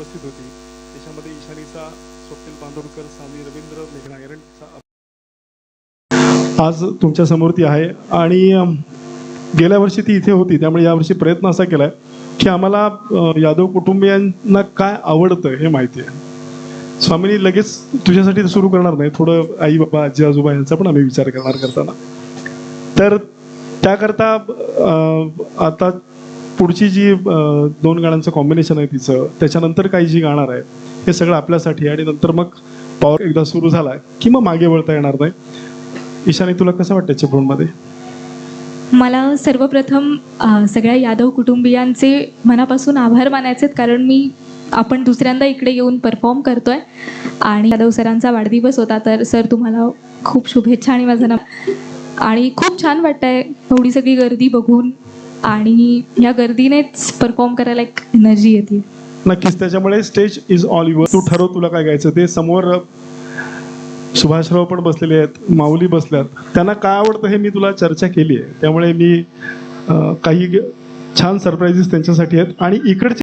उपस्थित होती. त्याच्यामध्ये ईशानीचा स्वप्नील बांदोडकर सामी रवींद्र मेघना एरंडचा आज तुमच्यासमोर ती आहे. आणि गेल्या वर्षी ती इथे होती. त्यामुळे यावर्षी प्रयत्न असा केलाय की आम्हाला यादव कुटुंबियांना काय आवडतं हे माहिती आहे. स्वामींनी लगेच तुझ्यासाठी सुरू करणार नाही. थोडं आई बाबा आजी आजोबा यांचा पण आम्ही विचार करणार करताना. तर त्याकरता आता पुढची जी दोन गाण्यांचं कॉम्बिनेशन आहे तिचं त्याच्यानंतर काही जी गाणार आहे हे सगळं आपल्यासाठी आणि नंतर मग पॉवर एकदा सुरू झाला की मग मागे वळता येणार नाही. ईशानी तुला कसं वाटतं चिपळूणमध्ये मला सर्वप्रथम सगळ्या यादव कुटुंबियांचे मनापासून आभार मानायचे कारण मी आपण दुसऱ्यांदा इकडे येऊन परफॉर्म करतोय आणि यादव सरांचा वाढदिवस होता तर सर तुम्हाला खूप शुभेच्छा आणि माझं नाव आणि खूप छान वाटतंय एवढी सगळी गर्दी बघून. आणि या गर्दीनेच परफॉर्म करायला एक एनर्जी येते. नक्कीच त्याच्यामुळे स्टेज इज ऑल युअर तू ठरव तुला काय गायचं. ते समोर सुभाषराव पण बसलेले आहेत माऊली बसल्यात. त्यांना काय आवडतं हे मी तुला चर्चा केली आहे त्यामुळे मी अं, काही छान सरप्राईजेस त्यांच्यासाठी आहेत. आणि इकडचे